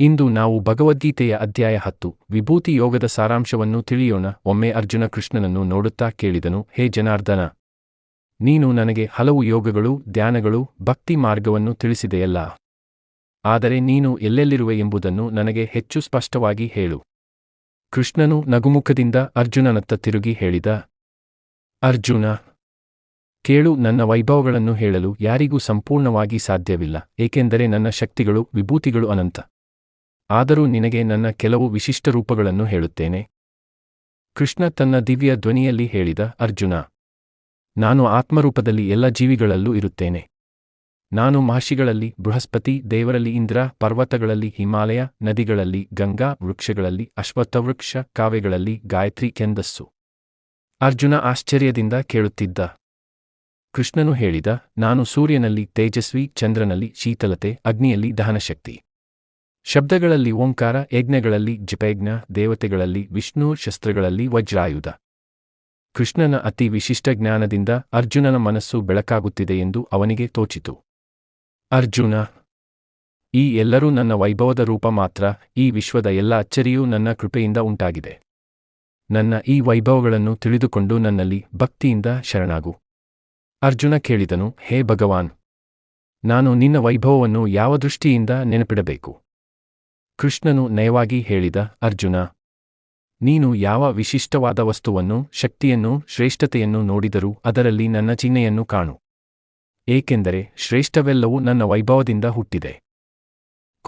ಇಂದು ನಾವು ಭಗವದ್ಗೀತೆಯ ಅಧ್ಯಾಯ ಹತ್ತು, ವಿಭೂತಿ ಯೋಗದ ಸಾರಾಂಶವನ್ನು ತಿಳಿಯೋಣ. ಒಮ್ಮೆ ಅರ್ಜುನ ಕೃಷ್ಣನನ್ನು ನೋಡುತ್ತಾ ಕೇಳಿದನು, ಹೇ ಜನಾರ್ದನ, ನೀನು ನನಗೆ ಹಲವು ಯೋಗಗಳು, ಧ್ಯಾನಗಳು, ಭಕ್ತಿ ಮಾರ್ಗವನ್ನು ತಿಳಿಸಿದೆಯಲ್ಲ? ಆದರೆ ನೀನು ಎಲ್ಲೆಲ್ಲಿರುವೆ ಎಂಬುದನ್ನು ನನಗೆ ಹೆಚ್ಚು ಸ್ಪಷ್ಟವಾಗಿ ಹೇಳು. ಕೃಷ್ಣನು ನಗುಮುಖದಿಂದ ಅರ್ಜುನನತ್ತ ತಿರುಗಿ ಹೇಳಿದ, ಅರ್ಜುನ, ಕೇಳು ನನ್ನ ವೈಭವಗಳನ್ನು ಹೇಳಲು ಯಾರಿಗೂ ಸಂಪೂರ್ಣವಾಗಿ ಸಾಧ್ಯವಿಲ್ಲ, ಏಕೆಂದರೆ ನನ್ನ ಶಕ್ತಿಗಳು, ವಿಭೂತಿಗಳು ಅನಂತ. ಆದರೂ ನಿನಗೆ ನನ್ನ ಕೆಲವು ವಿಶಿಷ್ಟ ರೂಪಗಳನ್ನು ಹೇಳುತ್ತೇನೆ. ಕೃಷ್ಣ ತನ್ನ ದಿವ್ಯ ಧ್ವನಿಯಲ್ಲಿ ಹೇಳಿದ, ಅರ್ಜುನ, ನಾನು ಆತ್ಮರೂಪದಲ್ಲಿ ಎಲ್ಲ ಜೀವಿಗಳಲ್ಲೂ ಇರುತ್ತೇನೆ. ನಾನು ಮಹರ್ಷಿಗಳಲ್ಲಿ, ಬೃಹಸ್ಪತಿ, ದೇವರಲ್ಲಿ ಇಂದ್ರ, ಪರ್ವತಗಳಲ್ಲಿ ಹಿಮಾಲಯ, ನದಿಗಳಲ್ಲಿ ಗಂಗಾ, ವೃಕ್ಷಗಳಲ್ಲಿ ಅಶ್ವತ್ಥವೃಕ್ಷ ಕಾವ್ಯಗಳಲ್ಲಿ ಗಾಯತ್ರಿ ಕೆಂದಸ್ಸು. ಅರ್ಜುನ ಆಶ್ಚರ್ಯದಿಂದ ಕೇಳುತ್ತಿದ್ದ. ಕೃಷ್ಣನು ಹೇಳಿದ, ನಾನು ಸೂರ್ಯನಲ್ಲಿ ತೇಜಸ್ವಿ, ಚಂದ್ರನಲ್ಲಿ ಶೀತಲತೆ, ಅಗ್ನಿಯಲ್ಲಿ ದಹನಶಕ್ತಿ. ಶಬ್ದಗಳಲ್ಲಿ ಓಂಕಾರ, ಯಜ್ಞಗಳಲ್ಲಿ ಜಪಯಜ್ಞ, ದೇವತೆಗಳಲ್ಲಿ ವಿಷ್ಣು, ಶಸ್ತ್ರಗಳಲ್ಲಿ ವಜ್ರಾಯುಧ. ಕೃಷ್ಣನ ಅತಿ ವಿಶಿಷ್ಟ ಜ್ಞಾನದಿಂದ ಅರ್ಜುನನ ಮನಸ್ಸು ಬೆಳಕಾಗುತ್ತಿದೆ ಎಂದು ಅವನಿಗೆ ತೋಚಿತು. ಅರ್ಜುನ, ಈ ಎಲ್ಲರೂ ನನ್ನ ವೈಭವದ ರೂಪ ಮಾತ್ರ, ಈ ವಿಶ್ವದ ಎಲ್ಲ ಅಚ್ಚರಿಯೂ ನನ್ನ ಕೃಪೆಯಿಂದ ಉಂಟಾಗಿದೆ. ನನ್ನ ಈ ವೈಭವಗಳನ್ನು ತಿಳಿದುಕೊಂಡು ನನ್ನಲ್ಲಿ ಭಕ್ತಿಯಿಂದ ಶರಣಾಗು. ಅರ್ಜುನ ಕೇಳಿದನು, ಹೇ ಭಗವಾನ್, ನಾನು ನಿನ್ನ ವೈಭವವನ್ನು ಯಾವ ದೃಷ್ಟಿಯಿಂದ ನೆನಪಿಡಬೇಕು? ಕೃಷ್ಣನು ನಯವಾಗಿ ಹೇಳಿದ, ಅರ್ಜುನ, ನೀನು ಯಾವ ವಿಶಿಷ್ಟವಾದ ವಸ್ತುವನ್ನು, ಶಕ್ತಿಯನ್ನು, ಶ್ರೇಷ್ಠತೆಯನ್ನು ನೋಡಿದರೂ ಅದರಲ್ಲಿ ನನ್ನ ಚಿಹ್ನೆಯನ್ನು ಕಾಣು. ಏಕೆಂದರೆ ಶ್ರೇಷ್ಠವೆಲ್ಲವೂ ನನ್ನ ವೈಭವದಿಂದ ಹುಟ್ಟಿದೆ.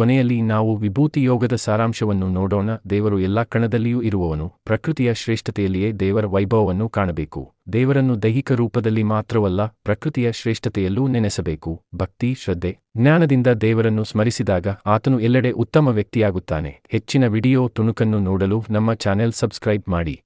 ಕೊನೆಯಲ್ಲಿ ನಾವು ವಿಭೂತಿ ಯೋಗದ ಸಾರಾಂಶವನ್ನು ನೋಡೋಣ. ದೇವರು ಎಲ್ಲಾ ಕಣದಲ್ಲಿಯೂ ಇರುವವನು, ಪ್ರಕೃತಿಯ ಶ್ರೇಷ್ಠತೆಯಲ್ಲಿಯೇ ದೇವರ ವೈಭವವನ್ನು ಕಾಣಬೇಕು. ದೇವರನ್ನು ದೈಹಿಕ ರೂಪದಲ್ಲಿ ಮಾತ್ರವಲ್ಲ, ಪ್ರಕೃತಿಯ ಶ್ರೇಷ್ಠತೆಯಲ್ಲೂ ನೆನೆಸಬೇಕು. ಭಕ್ತಿ, ಶ್ರದ್ಧೆ, ಜ್ಞಾನದಿಂದ ದೇವರನ್ನು ಸ್ಮರಿಸಿದಾಗ ಆತನು ಎಲ್ಲೆಡೆ ಉತ್ತಮ ವ್ಯಕ್ತಿಯಾಗುತ್ತಾನೆ. ಹೆಚ್ಚಿನ ವಿಡಿಯೋ ತುಣುಕನ್ನು ನೋಡಲು ನಮ್ಮ ಚಾನೆಲ್ ಸಬ್ಸ್ಕ್ರೈಬ್ ಮಾಡಿ.